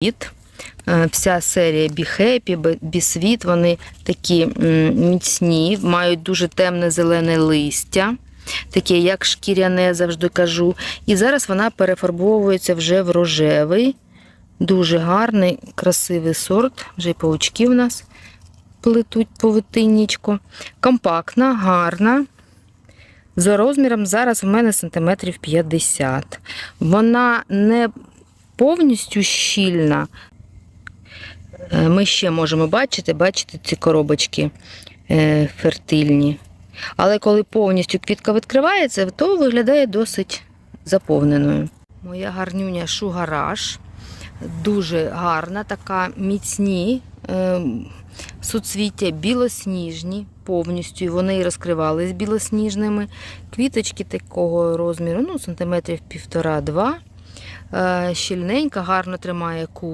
бісквіт. Е, Вся серія Be Happy, Бісвіт, вони такі міцні, мають дуже темне зелене листя, таке як шкіряне, завжди кажу. І зараз вона перефарбовується вже в рожевий. Дуже гарний, красивий сорт. Вже й паучки в нас плетуть повитиннічку. Компактна, гарна. За розміром зараз в мене сантиметрів 50. Вона не повністю щільна. Е, Ми ще можемо бачити, бачите ці коробочки е, фертильні. Але коли повністю квітка відкривається, то виглядає досить заповненою. Моя гарнюня шугараш. Дуже гарна, така міцні е, суцвіття білосніжні, повністю вони і розкривались білосніжними. Квіточки такого розміру, ну, сантиметрів півтора-два. Е, щільненька, гарно тримає ку.